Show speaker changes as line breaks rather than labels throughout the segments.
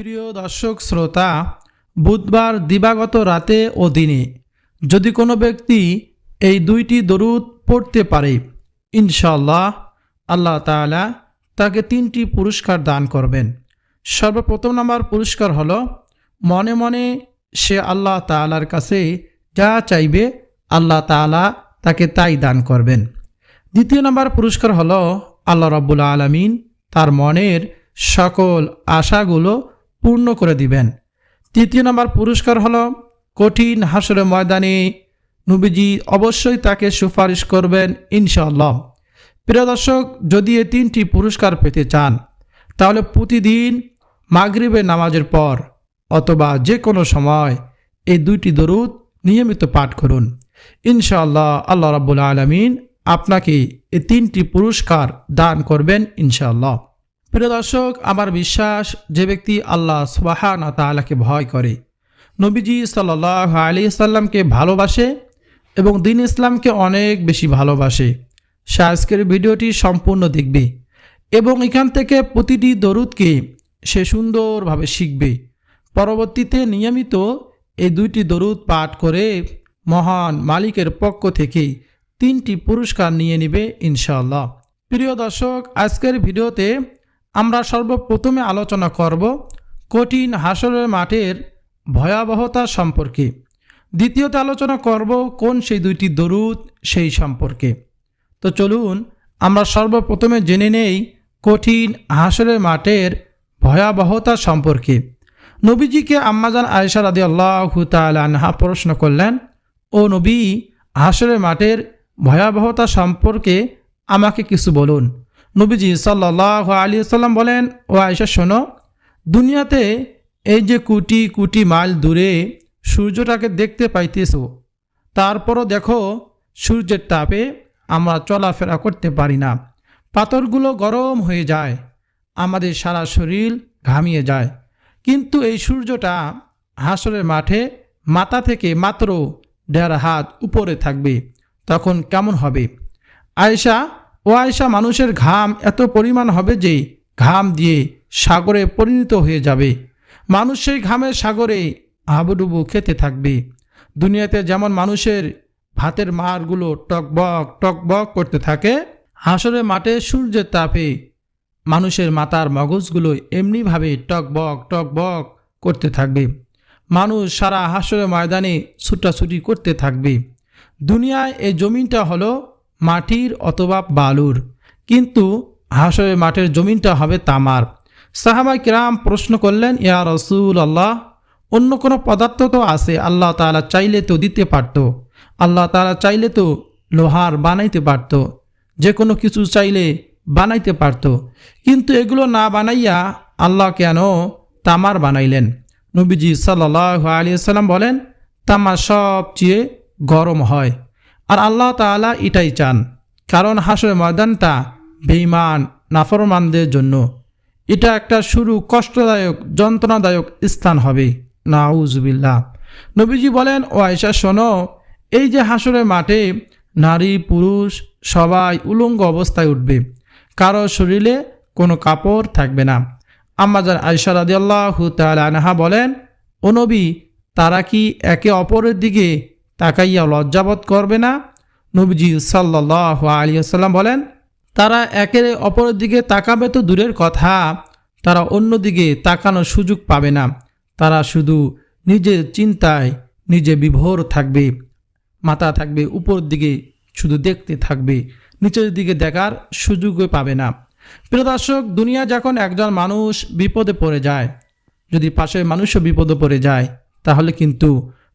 প্রিয় দর্শক, শ্রোতা, বুধবার দিবাগত রাতে ও দিনে যদি কোনো ব্যক্তি এই দুইটি দরুদ পড়তে পারে ইনশাল্লাহ আল্লাহ তাআলা তাকে তিনটি পুরস্কার দান করবেন। সর্বপ্রথম নাম্বার পুরস্কার হলো, মনে মনে সে আল্লাহ তাআলার কাছে যা চাইবে আল্লাহ তাআলা তাকে তাই দান করবেন। দ্বিতীয় নম্বর পুরস্কার হলো, আল্লাহ রব্বুল আলমিন তার মনের সকল আশাগুলো পূর্ণ করে দিবেন। তৃতীয় নম্বর পুরস্কার হলো কঠিন হাসরের ময়দানে নবীজি অবশ্যই তাকে সুপারিশ করবেন ইনশাআল্লাহ। প্রিয় দর্শক, যদি এই তিনটি পুরস্কার পেতে চান, তাহলে প্রতিদিন মাগরিবের নামাজের পর অথবা যে কোনো সময় এই দুইটি দরুদ নিয়মিত পাঠ করুন। ইনশাআল্লাহ আল্লাহ রাব্বুল আলমিন আপনাকে এই তিনটি পুরস্কার দান করবেন ইনশাআল্লাহ। প্রিয় দর্শক, আমার বিশ্বাস যে ব্যক্তি আল্লাহ সুবাহান তালাকে ভয় করে, নবীজি সাল্লাহ আলি সাল্লামকে ভালোবাসে এবং দিন ইসলামকে অনেক বেশি ভালোবাসে। সে আজকের ভিডিওটি সম্পূর্ণ দেখবে এবং এখান থেকে প্রতিটি দরুদকে সে সুন্দরভাবে শিখবে। পরবর্তীতে নিয়মিত এই দুইটি দরুদ পাঠ করে মহান মালিকের পক্ষ থেকে তিনটি পুরস্কার নিয়ে নেবে ইনশাআল্লাহ। প্রিয় দর্শক, আজকের ভিডিওতে আমরা সর্বপ্রথমে আলোচনা করব কঠিন হাসরের মাঠের ভয়াবহতা সম্পর্কে। দ্বিতীয়তে আলোচনা করব কোন সেই দুইটি দরুদ সেই সম্পর্কে। তো চলুন, আমরা সর্বপ্রথমে জেনে নেই কঠিন হাসরের মাঠের ভয়াবহতা সম্পর্কে। নবীজিকে আম্মাজান আয়েশা রাদি আল্লাহ আনহা প্রশ্ন করলেন, ও নবী, হাসরের মাঠের ভয়াবহতা সম্পর্কে আমাকে কিছু বলুন। নবীজি সাল্লাহ আলী সাল্লাম বলেন, ও আয়েশা, শোনো, দুনিয়াতে এই যে কোটি কোটি মাইল দূরে সূর্যটাকে দেখতে পাইতেছ, তারপরও দেখো সূর্যের তাপে আমরা চলাফেরা করতে পারি না। পাথরগুলো গরম হয়ে যায়, আমাদের সারা শরীর ঘামিয়ে যায়। কিন্তু এই সূর্যটা হাসরের মাঠে মাথা থেকে মাত্র দেড় হাত উপরে থাকবে, তখন কেমন হবে? আয়েশা ও আয়েশা, মানুষের ঘাম এত পরিমাণ হবে যে ঘাম দিয়ে সাগরে পরিণত হয়ে যাবে। মানুষ সেই ঘামের সাগরে হাবুডুবু খেতে থাকবে। দুনিয়াতে যেমন মানুষের ভাতের মারগুলো টকবক টকবক করতে থাকে, হাসরের মাঠে সূর্যের তাপে মানুষের মাথার মগজগুলো এমনিভাবে টকবক টকবক করতে থাকবে। মানুষ সারা হাসরের ময়দানে ছুটাছুটি করতে থাকবে। দুনিয়ায় এই জমিনটা হলো মাটির অথবা বালুর। কিন্তু হাসরের মাঠের জমিনটা হবে তামার। সাহাবাই কিরাম প্রশ্ন করলেন, ইয়া রসুল আল্লাহ অন্য কোনো পদার্থ তো আছে? আল্লাহ তালা চাইলে তো দিতে পারত। আল্লাহ তালা চাইলে তো লোহার বানাইতে পারত। যে কোনো কিছু চাইলে বানাইতে পারত। কিন্তু এগুলো না বানাইয়া আল্লাহ কেন তামার বানাইলেন? নবীজি সাল্লাহ আলী সাল্লাম বলেন তামা সবচেয়ে গরম হয়। আর আল্লাহ তাআলা এটাই চান, কারণ হাসরের ময়দানটা বেইমান নাফরমানদের জন্য। এটা একটা শুরু কষ্টদায়ক, যন্ত্রণাদায়ক স্থান হবে। নাউজবিল্লা নবীজি বলেন, ও আয়সা শোনো, এই যে হাসরের মাঠে নারী, পুরুষ সবাই উলঙ্গ অবস্থায় উঠবে, কারও শরীরে কোনো কাপড় থাকবে না। আম্মাজান আয়সা রাদিয়াল্লাহ আনহা বলেন, ও নবী, তারা কি একে অপরের দিকে তাকাইয়া লজ্জাবোধ করবে না। নবীজি সাল্লাহ আলিয়াল্লাম বলেন, তারা একের অপরের দিকে তাকাবে তো দূরের কথা, তারা অন্যদিকে তাকানোর সুযোগ পাবে না। তারা শুধু নিজের চিন্তায় নিজে বিভোর থাকবে, মাথা থাকবে উপর দিকে শুধু দেখতে থাকবে, নিচের দিকে দেখার সুযোগই পাবে না। প্রিয় দর্শক, দুনিয়া যখন একজন মানুষ বিপদে পড়ে যায়, যদি পাশের মানুষও বিপদে পড়ে যায়, তাহলে কিন্তু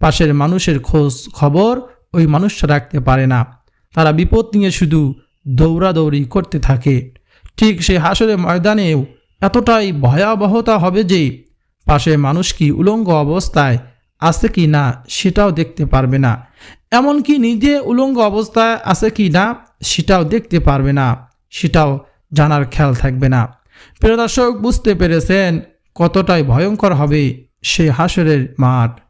পাশের মানুষের খোঁজ খবর ওই মানুষটা রাখতে পারে না। তারা বিপদ নিয়ে শুধু দৌড়াদৌড়ি করতে থাকে। ঠিক সে হাসরে ময়দানেও এতটাই ভয়াবহতা হবে যে পাশে মানুষ কি উলঙ্গ অবস্থায় আছে কি না সেটাও দেখতে পারবে না। এমনকি নিজে উলঙ্গ অবস্থায় আছে কি না সেটাও দেখতে পারবে না। সেটাও জানার খেয়াল থাকবে না। প্রিয় দর্শক, বুঝতে পেরেছেন কতটাই ভয়ঙ্কর হবে সে হাসরের মাঠ।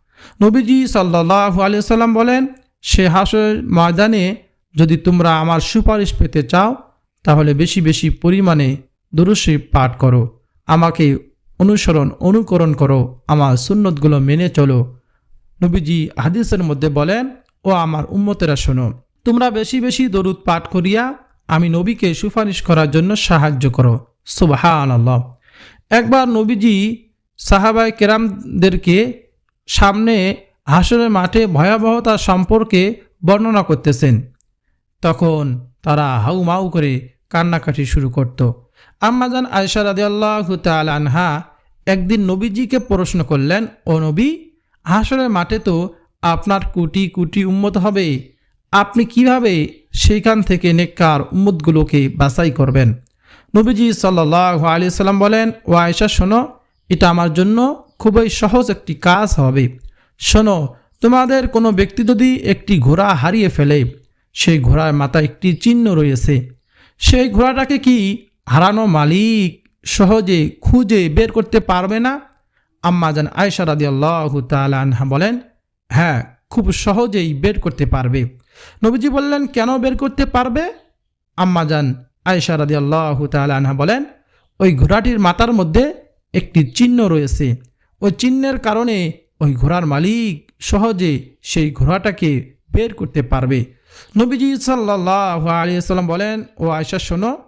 নবীজি সাল্লাহ আলিয়া সাল্লাম বলেন, সে হাসরের ময়দানে যদি তোমরা আমার সুপারিশ পেতে চাও, তাহলে বেশি বেশি পরিমাণে দুরুশি পাঠ করো। আমাকে অনুসরণ, অনুকরণ করো। আমার সুন্নতগুলো মেনে চলো। নবীজি হাদিসের মধ্যে বলেন, ও আমার উম্মতেরা শোনো, তোমরা বেশি বেশি দরুদ পাঠ করিয়া আমি নবীকে সুপারিশ করার জন্য সাহায্য করো। সুবাহান আল্লাহ একবার নবীজি সাহাবায় কেরামদেরকে সামনে হাসরের মাঠে ভয়াবহতা সম্পর্কে বর্ণনা করতেছেন। তখন তারা হাউ মাউ করে কান্নাকাটি শুরু করত। আম্মাজান আয়সা রাদি আল্লাহ আনহা একদিন নবীজিকে প্রশ্ন করলেন, ও নবী, হাসরের মাঠে তো আপনার কোটি কোটি উম্মত হবে। আপনি কীভাবে সেইখান থেকে নেককার উম্মতগুলোকে বাছাই করবেন? নবীজি সাল্লাহ আলি সাল্লাম বলেন, ও আয়সা শোনো, এটা আমার জন্য খুবই সহজ একটি কাজ হবে। শোনো, তোমাদের কোনো ব্যক্তি যদি একটি ঘোড়া হারিয়ে ফেলে, সেই ঘোড়ার মাথায় একটি চিহ্ন রয়েছে। সেই ঘোড়াটাকে কি হারানো মালিক সহজে খুঁজে বের করতে পারবে না? আম্মা জান আয়সা রাদি আল্লাহ বলেন হ্যাঁ খুব সহজেই বের করতে পারবে। নবীজি বললেন, কেন বের করতে পারবে? আম্মা জান আয়সা রাদি আল্লাহ আনহা বলেন, ওই ঘোড়াটির মাথার মধ্যে একটি চিহ্ন রয়েছে। ওই চিহ্নের কারণে ওই ঘোড়ার মালিক সহজে সেই ঘোড়াটাকে বের করতে পারবে। নবীজি সাল্লাহ আলিয়াল্লাম বলেন, ও আয়সা শোনো,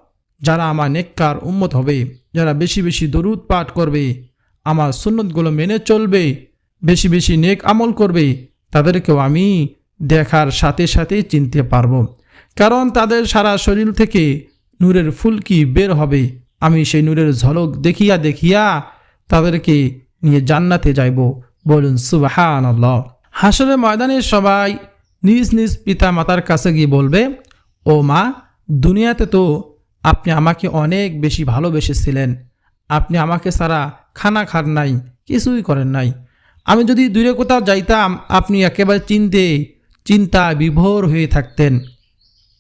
যারা আমার নেককার উম্মত হবে, যারা বেশি বেশি দরুদ পাঠ করবে, আমার সুন্নতগুলো মেনে চলবে, বেশি বেশি নেক আমল করবে, তাদেরকেও আমি দেখার সাথে সাথে চিনতে পারব। কারণ তাদের সারা শরীর থেকে নূরের ফুলকি বের হবে। আমি সেই নূরের ঝলক দেখিয়া দেখিয়া তাদেরকে নিয়ে জান্নাতে যাইব। বলুন সুবাহান হাসরের ময়দানে সবাই নিজ নিজ পিতা মাতার কাছে গিয়ে বলবে, ও মা, দুনিয়াতে তো আপনি আমাকে অনেক বেশি ভালোবেসেছিলেন। আপনি আমাকে সারা খানা খান নাই, কিছুই করেন নাই। আমি যদি দূরে কোথাও যাইতাম, আপনি একেবারে চিনতে চিন্তা বিভোর হয়ে থাকতেন।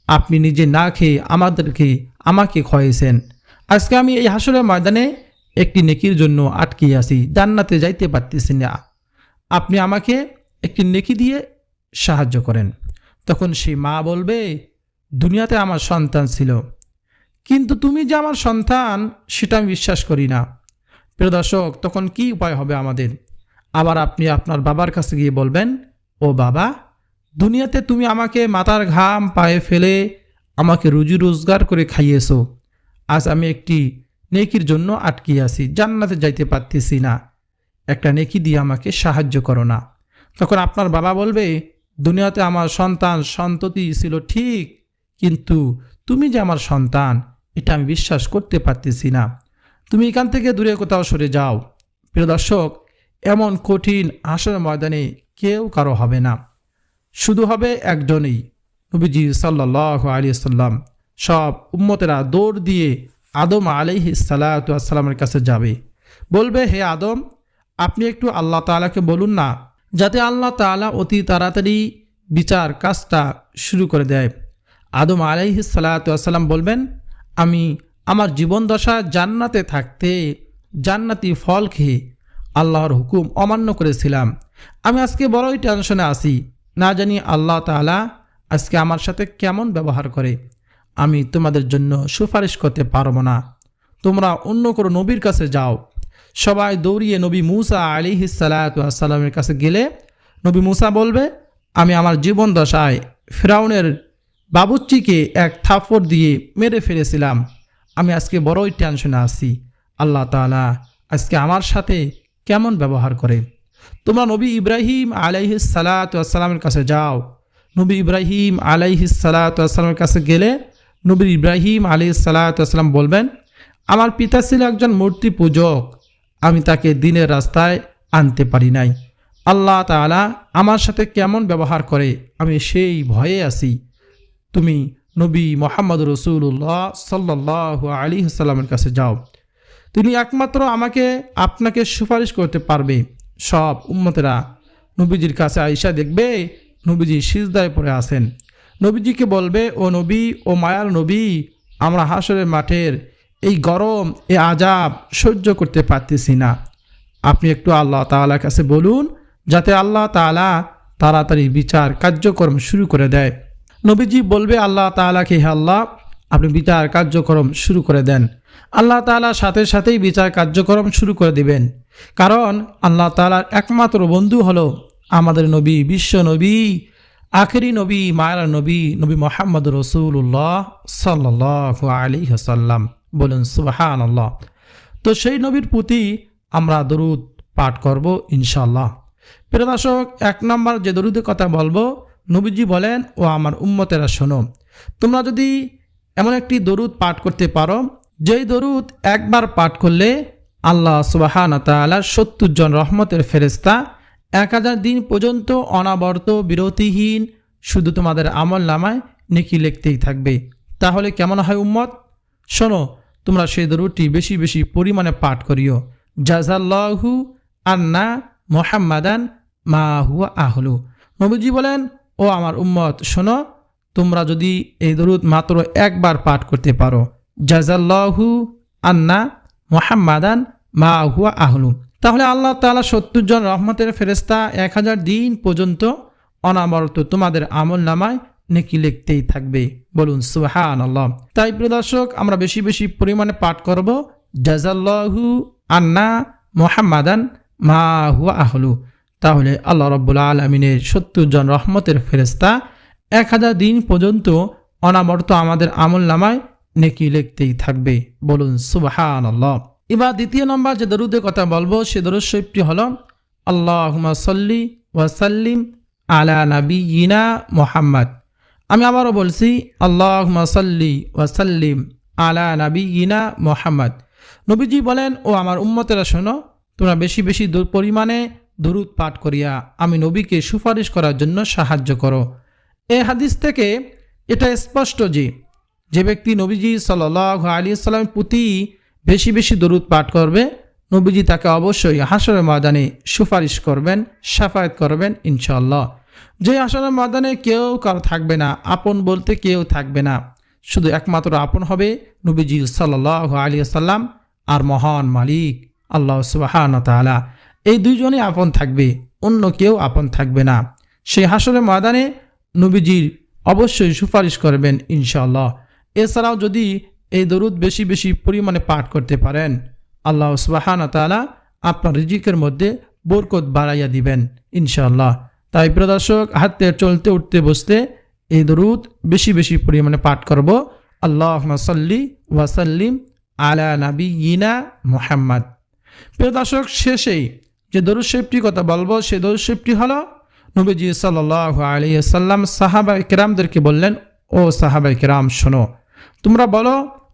আপনি নিজে না খেয়ে আমাদেরকে, আমাকে খয়েছেন আজকে আমি এই হাসরের ময়দানে একটি নেকির জন্য আটকে আছি জান্নাতে যাইতে পারতেছি না। আপনি আমাকে একটি নেকি দিয়ে সাহায্য করেন। তখন সেই মা বলবে, দুনিয়াতে আমার সন্তান ছিল। কিন্তু তুমি যে আমার সন্তান, সেটা আমি বিশ্বাস করি না। প্রিয় দর্শক, তখন কি উপায় হবে আমাদের? আবার আপনি আপনার বাবার কাছে গিয়ে বলবেন, ও বাবা, দুনিয়াতে তুমি আমাকে মাথার ঘাম পায়ে ফেলে আমাকে রুজি রোজগার করে খাইয়েছো। আজ আমি একটি নেকির জন্য আটকে আছি, জান্নাতে যাইতে পারতেছি না। একটা নেকি দিয়ে আমাকে সাহায্য করো না। তখন আপনার বাবা বলবে, দুনিয়াতে আমার সন্তান সন্ততি ছিল ঠিক, কিন্তু তুমি যে আমার সন্তান, এটা আমি বিশ্বাস করতে পারতেছি না। তুমি এখান থেকে দূরে কোথাও সরে যাও। প্রিয় দর্শক, এমন কঠিন আসর ময়দানে কেউ কারও হবে না। শুধু হবে একজনই, নবীজি সাল্লাহ আলী সাল্লাম সব উম্মতেরা দৌড় দিয়ে আদম আলিহি সালাতামের কাছে যাবে। বলবে, হে আদম, আপনি একটু আল্লাহ তালাকে বলুন না, যাতে আল্লাহ তালা অতি তাড়াতাড়ি বিচার কাজটা শুরু করে দেয়। আদম আলাইহি সালাতাম বলবেন, আমি আমার জীবন দশা জান্নাতে থাকতে জান্নাতি ফল খেয়ে আল্লাহর হুকুম অমান্য করেছিলাম। আমি আজকে বড়ই টেনশনে আছি। না জানি আল্লাহ তালা আজকে আমার সাথে কেমন ব্যবহার করে। আমি তোমাদের জন্য সুপারিশ করতে পারব না। তোমরা অন্য কোনো নবীর কাছে যাও। সবাই দৌড়িয়ে নবী মুসা আলী সালাতামের কাছে গেলে নবী মুসা বলবে, আমি আমার জীবন দশায় ফেরাউনের বাবুচ্চিকে এক থাপ্পড় দিয়ে মেরে ফেলেছিলাম। আমি আজকে বড়ই টেনশনে আছি। আল্লাহ তালা আজকে আমার সাথে কেমন ব্যবহার করে? তোমরা নবী ইব্রাহিম আলাইহি সালাতামের কাছে যাও। নবী ইব্রাহিম আলাইহি সালাতামের কাছে গেলে নবী ইব্রাহিম আলি সালাতাম বলবেন, আমার পিতা ছিল একজন মূর্তি পূজক, আমি তাকে দিনের রাস্তায় আনতে পারি নাই। আল্লাহ তালা আমার সাথে কেমন ব্যবহার করে, আমি সেই ভয়ে আছি। তুমি নবী মোহাম্মদ রসুল্লাহ সাল্লাহ আলী সাল্লামের কাছে যাও। তিনি একমাত্র আমাকে, আপনাকে সুপারিশ করতে পারবে। সব উম্মতেরা নবীজির কাছে আইসা দেখবে, নবীজি সিজদায় পড়ে আসেন নবীজিকে বলবে, ও নবী, ও মায়ার নবী, আমরা হাসরের মাঠের এই গরম এ আজাব সহ্য করতে পারতেছি না। আপনি একটু আল্লাহ তালার কাছে বলুন, যাতে আল্লাহ তালা তাড়াতাড়ি বিচার কার্যক্রম শুরু করে দেয়। নবীজি বলবে, আল্লাহ তালাকে হে আল্লাহ, আপনি বিচার কার্যক্রম শুরু করে দেন। আল্লাহ তালা সাথে সাথেই বিচার কার্যক্রম শুরু করে দিবেন। কারণ আল্লাহ তালার একমাত্র বন্ধু হলো আমাদের নবী, বিশ্ব নবী আখেরি নবী, মায়ার নবী নবী মোহাম্মদ রসুল্লাহ সাল্লাহ আলী হাসাল্লাম বলুন সুবাহান আল্লাহ তো সেই নবীর প্রতি আমরা দরুদ পাঠ করব ইনশাল্লাহ প্রিয়দর্শক এক নম্বর যে দরুদের কথা বলব, নবীজি বলেন, ও আমার উম্মতেরা শোনো, তোমরা যদি এমন একটি দরুদ পাঠ করতে পারো, যেই দরুদ একবার পাঠ করলে আল্লাহ সুবাহান তালার সত্তর জন রহমতের ফেরেস্তা এক হাজার দিন পর্যন্ত অনাবর্ত, বিরতিহীন, শুধু তোমাদের আমল নামায় নেকি লিখতেই থাকবে। তাহলে কেমন হয় উম্মত? শোনো, তোমরা সেই দরুদটি বেশি বেশি পরিমাণে পাঠ করিও। জাজাল্লাহু আন্না মোহাম্মাদান মা হুয়া আহলু। নবীজি বলেন, ও আমার উম্মত, শোনো, তোমরা যদি এই দরুদ মাত্র একবার পাঠ করতে পারো। জাজাল্লাহু আন্না মোহাম্মাদান মা আহলু। তাহলে আল্লাহ তালা সত্তর জন রহমতের ফেরেস্তা এক হাজার দিন পর্যন্ত অনামরত তোমাদের আমল নামায় নেকি লিখতেই থাকবে। বলুন সুহান আল্লাহ তাই প্রিয় দর্শক, আমরা বেশি বেশি পরিমাণে পাঠ করব। জাজাল্লাহু আন্না মোহাম্মাদান মা হুয়া আহলু। তাহলে আল্লাহ রব্বুল আলমিনের সত্তর জন রহমতের ফেরেস্তা এক হাজার দিন পর্যন্ত অনাবর্ত আমাদের আমল নামায় নেকি লিখতেই থাকবে। বলুন সুবাহান আল্লাহ এবার দ্বিতীয় নম্বর যে দরুদের কথা বলব, সে দরুদ শরীফটি হল আল্লাহ সল্লি ওয়াসাল্লিম আলা নাবি ইনা মোহাম্মদ। আমি আবারও বলছি আল্লাহ সাল্লি ওয়াসাল্লিম আলা নাবি ইনা মোহাম্মদ। নবীজি বলেন, ও আমার উম্মতেরা শোনো, তোমরা বেশি বেশি পরিমাণে দরুদ পাঠ করিয়া আমি নবীকে সুপারিশ করার জন্য সাহায্য করো। এ হাদিস থেকে এটা স্পষ্ট যে যে ব্যক্তি নবীজি সাল আলী সাল্লামের প্রতি বেশি বেশি দরুদ পাঠ করবে। নবীজি তাকে অবশ্যই হাসরের ময়দানে সুপারিশ করবেন, সাফায়াত করবেন ইনশাল্লাহ যে হাসরের ময়দানে কেউ কারও থাকবে না, আপন বলতে কেউ থাকবে না। শুধু একমাত্র আপন হবে নবীজি সাল্লাহ আলী সাল্লাম আর মহান মালিক, আল্লাহ সুবাহান তালা এই দুইজনই আপন থাকবে, অন্য কেউ আপন থাকবে না। সেই হাসরের ময়দানে নবীজির অবশ্যই সুপারিশ করবেন ইনশাল্লাহ এছাড়াও যদি এই দরুদ বেশি বেশি পরিমাণে পাঠ করতে পারেন। আল্লাহ সুবাহান তালা আপনার রিজিকের মধ্যে বরকত বাড়াইয়া দিবেন ইনশাল্লাহ তাই প্রদর্শক হাতে চলতে, উঠতে, বসতে এই দরুদ বেশি বেশি পরিমাণে পাঠ করব। আল্লাহ সাল্লি ওয়াসাল্লিম আলা নাবি ইনা মোহাম্মদ। প্রিয় দর্শক, শেষেই যে দরুদ শেফটির কথা বলব, সে দরুদ শেফটি হলো নবীজি সাল্লাহ আলী সাল্লাম সাহাবা ইকরামদেরকে বললেন, ও সাহাবা ইকরাম শোনো। তোমরা বলো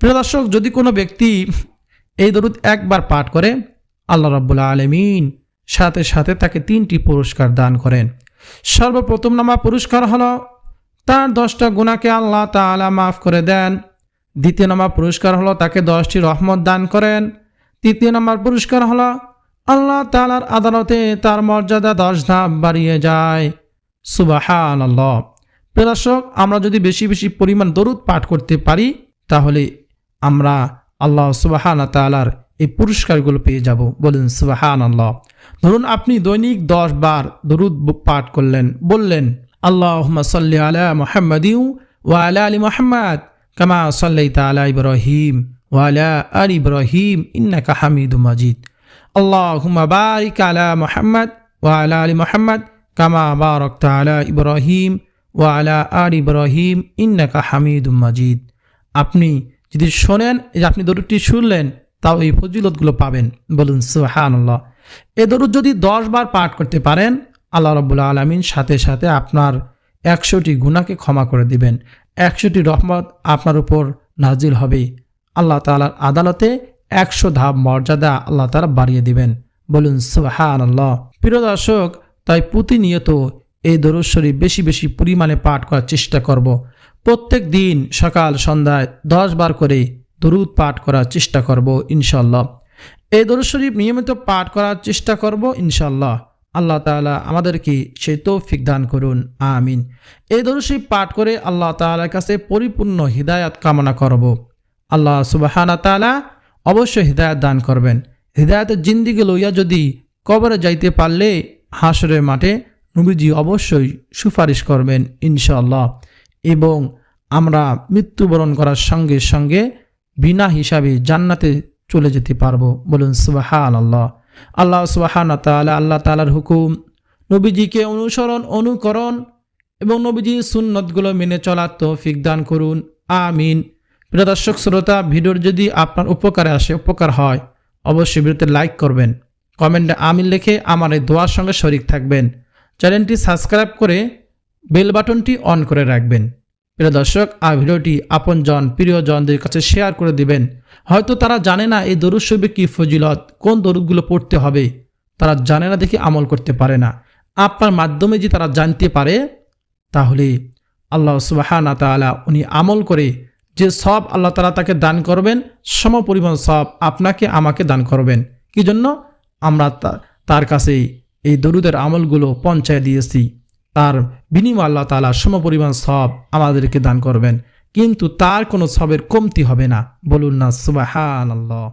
প্রিয় দর্শক, যদি কোনো ব্যক্তি এই দরুদ একবার পাঠ করে, আল্লাহ রাব্বুল আলমিন সাথে সাথে তাকে তিনটি পুরস্কার দান করেন। সর্বপ্রথম নামা পুরস্কার হলো, তার দশটা গুণাকে আল্লাহ তালা মাফ করে দেন। দ্বিতীয় নম্বর পুরস্কার হলো, তাকে দশটি রহমত দান করেন। তৃতীয় নম্বর পুরস্কার হলো, আল্লাহ তালার আদালতে তার মর্যাদা দশ ধাপ বাড়িয়ে যায়। সুবাহান আল্লাহ দর্শক, আমরা যদি বেশি বেশি পরিমাণ দরুদ পাঠ করতে পারি, তাহলে আমরা আল্লাহ সুবাহান তালার এই পুরস্কারগুলো পেয়ে যাব। বলেন সুবাহান আল্লাহ ধরুন, আপনি দৈনিক দশ বার দরুদ পাঠ করলেন, বললেন আল্লাহ সাল্লি আলা মোহাম্মদিউ ওয়া আলা আলী মোহাম্মদ কামা সাল্লাই তালা ইব্রাহিম ওয়ালা আল ইব্রাহিম ইন্নাকা হামিদু মাজিদ। আল্লাহুম্মা বারিক আলা মুহাম্মদ ওয়া আলা মুহাম্মদ কামা বারাকতা আলা ইব্রাহিম ওয়া আলা ইব্রাহিম ইন্নাকা হামিদুম মাজিদ। আপনি যদি শোনেন যে আপনি দরুদটি শুনলেন, তাও এই ফজিলতগুলো পাবেন। বলুন, সুবহানাল্লাহ। এ দরুদ যদি দশ বার পাঠ করতে পারেন, আল্লাহ রব্বুল আলমিন সাথে সাথে আপনার একশোটি গুণাকে ক্ষমা করে দিবেন। একশোটি রহমত আপনার উপর নাজিল হবে। আল্লাহ তালার আদালতে একশো ধাপ মর্যাদা আল্লাহ তালা বাড়িয়ে দিবেন। বলুন সুহান আল্লাহ প্রিয় দর্শক, তাই প্রতিনিয়ত এই দরশ্বরী বেশি বেশি পরিমাণে পাঠ করার চেষ্টা করব। প্রত্যেক দিন সকাল সন্ধ্যায় দশ বার করে দরুদ পাঠ করার চেষ্টা করব ইনশাল্লাহ এই দরুদ শরীফ নিয়মিত পাঠ করার চেষ্টা করব ইনশাল্লাহ আল্লাহ তাআলা আমাদেরকে সেই তৌফিক দান করুন, আমিন। এই দরুদ শরীফ পাঠ করে আল্লাহ তাআলার কাছে পরিপূর্ণ হিদায়াত কামনা করব। আল্লাহ সুবাহানা তাআলা অবশ্যই হৃদায়ত দান করবেন। হৃদায়তের জিন্দিগি লইয়া যদি কবরে যাইতে পারলে হাসরের মাঠে নবীজি অবশ্যই সুপারিশ করবেন ইনশাল্লাহ এবং আমরা মৃত্যুবরণ করার সঙ্গে সঙ্গে বিনা হিসাবে জান্নাতে চলে যেতে পারব। বলুন সুবাহান আল্লাহ আল্লাহ সুবাহান তাআলা, আল্লাহ তালার হুকুম, নবীজিকে অনুসরণ, অনুকরণ এবং নবীজির সুন্নতগুলো মেনে চলার তৌফিক দান করুন। আমিন। প্রিয় দর্শক, শ্রোতা, ভিডিওর যদি আপনার উপকারে আসে, উপকার হয়, অবশ্যই ভিডিওতে লাইক করবেন। কমেন্টে আমিন লিখে আমার এই দোয়ার সঙ্গে শরিক থাকবেন। চ্যানেলটি সাবস্ক্রাইব করে বেল বাটনটি অন করে রাখবেন। প্রিয় দর্শক, আর ভিডিওটি আপনজন, প্রিয়জনদের কাছে শেয়ার করে দিবেন। হয়তো তারা জানে না এই দরুদ শরীফে কী ফজিলত, কোন দরুদগুলো পড়তে হবে। তারা জানে না দেখে আমল করতে পারে না। আপনার মাধ্যমে যে তারা জানতে পারে, তাহলে আল্লাহ সুবাহানা তাআলা উনি আমল করে যে সব আল্লাহ তালা তাকে দান করবেন, সম পরিমাণ সব আপনাকে, আমাকে দান করবেন। কি জন্য? আমরা তার কাছে এই দরুদের আমলগুলো পঞ্চায় দিয়েছি। তার বিনিময় আল্লাহ তালা সমপরিমাণ সব আমাদেরকে দান করবেন। কিন্তু তার কোনো সবের কমতি হবে না। বলুন না সুবাহান আল্লাহ